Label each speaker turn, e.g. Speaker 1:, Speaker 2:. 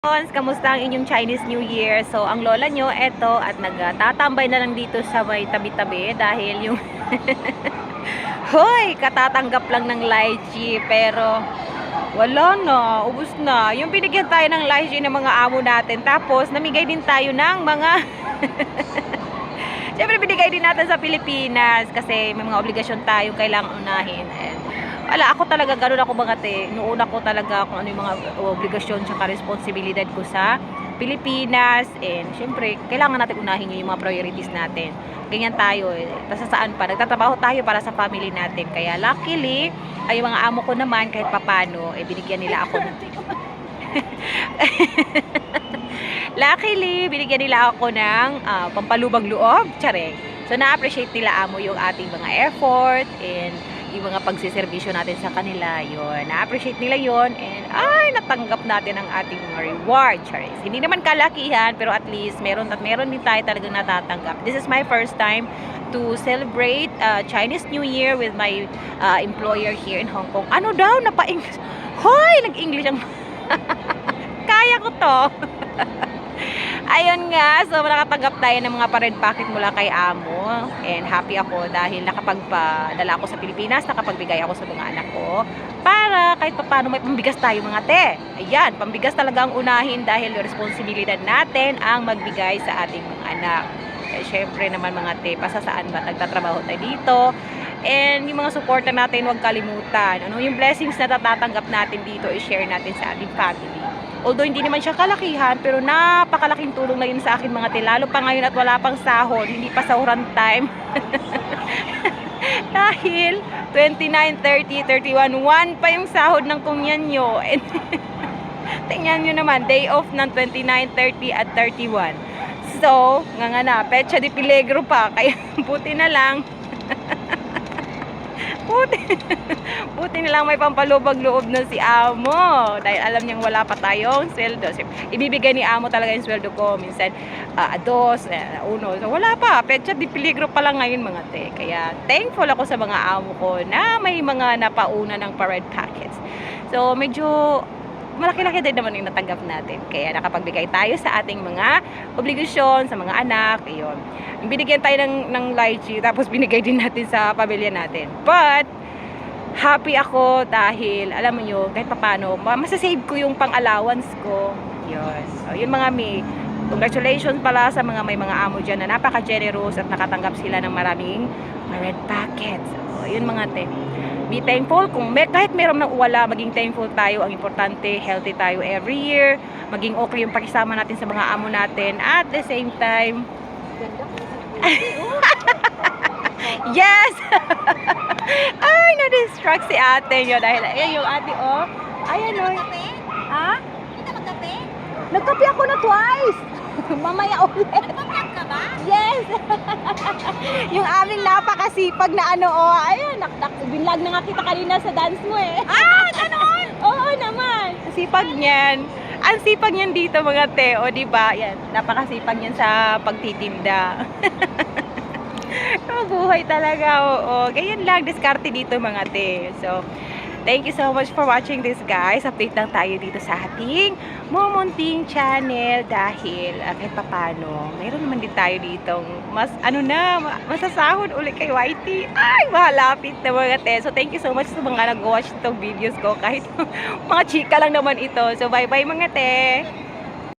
Speaker 1: Cons, kamusta ang inyong Chinese New Year? So, ang lola nyo, eto, at nagtatambay na lang dito sa may tabi-tabi dahil yung Hoy, katatanggap lang ng lychee, pero wala na, ubus na. Yung binigyan tayo ng lychee ng mga amo natin, tapos namigay din tayo ng mga Siyempre, binigay din natin sa Pilipinas kasi may mga obligasyon tayong kailangan unahin. And, wala, ako talaga, ganun ako mga te. Noona ko talaga kung ano yung mga obligasyon tsaka responsibilidad ko sa Pilipinas. And, syempre, kailangan natin unahin yung mga priorities natin. Ganyan tayo eh. Tapos saan pa? Nagtatrabaho tayo para sa family natin. Kaya luckily, ay yung mga amo ko naman, kahit papano, eh, binigyan nila ako ng... Luckily, binigyan nila ako ng ah, pampalubag loob. Tsare. So, na-appreciate nila amo yung ating mga effort and yung mga pagsiservisyo natin sa kanila. Yun. Na-appreciate nila yon and ay, natanggap natin ang ating reward. Charis. Hindi naman kalakihan, pero at least meron at meron din tayo talagang natatanggap. This is my first time to celebrate uh, Chinese New Year with my uh, employer here in Hong Kong. Ano daw? Napa-English. Hoy! Nag-English ang... Kaya ko to. Ayun nga, so nakatanggap tayo ng mga pa-red packet mula kay Amo. And happy ako dahil nakapagpadala ako sa Pilipinas, nakapagbigay ako sa mga anak ko. Para kahit pa paano may pambigas tayo mga te. Ayan, pambigas talaga ang unahin dahil responsibilidad natin ang magbigay sa ating mga anak. Eh, syempre naman mga te, pasasaan ba nagtatrabaho tayo dito. And yung mga suporta natin, huwag kalimutan. Ano, yung blessings na natatanggap natin dito, i-share natin sa ating family. Although hindi naman siya kalakihan, pero napakalaking tulong na yun sa akin mga te. Lalo pa ngayon at wala pang sahod, hindi pa sahuran time. Dahil 29, 30, 31, 1 pa yung sahod ng kumyan nyo. Tingnan nyo naman, day off ng 29, 30 at 31. So, nga nga na, pecha de peligro pa. Kaya buti na lang. Buti, buti na lang may pampalubag-loob na si Amo. Dahil alam niyang wala pa tayong sweldo. So, ibibigay ni Amo talaga yung sweldo ko. Minsan, ah, dos, eh, uno. So, wala pa. Pecha de peligro pa lang ngayon mga te. Kaya thankful ako sa mga amo ko na may mga napauna ng pa-red packets. So, medyo malaki-laki din naman yung natanggap natin. Kaya nakapagbigay tayo sa ating mga obligasyon, sa mga anak, ayun. Binigyan tayo ng, ng lychee, tapos binigay din natin sa pamilya natin. But, happy ako dahil, alam mo yun, kahit papano, ma- masasave ko yung pang-allowance ko. Yun. So, yun mga mi, congratulations pala sa mga may mga amo dyan na napaka-generous at nakatanggap sila ng maraming red packets. So, yun mga te. Be thankful kung may, kahit meron ng wala, maging thankful tayo. Ang importante, healthy tayo every year. Maging okay yung pakisama natin sa mga amo natin. At the same time, yes! Ay, na-distract si ate nyo dahil ayun yung ate, oh. Ayan, oh. Nagkape ako na twice. Mamaya ulit. Yes! yung aming napakasipag na ano, oh. Ayun, nak nak binlag na nga kita kanina sa dance mo eh. Ah, ganon? Oo naman. Sipag niyan. Ang sipag niyan dito mga te, o di ba? Yan, napakasipag niyan sa pagtitinda. Mabuhay talaga, oo. Ganyan lang, diskarte dito mga te. So, thank you so much for watching this guys. Update lang tayo dito sa ating Mumunting channel dahil uh, kahit papano, mayroon naman din tayo dito mas, ano na, ma- masasahod ulit kay YT. Ay, malapit na mga te. So, thank you so much sa mga nag-watch itong videos ko kahit mga chika lang naman ito. So, bye-bye mga te.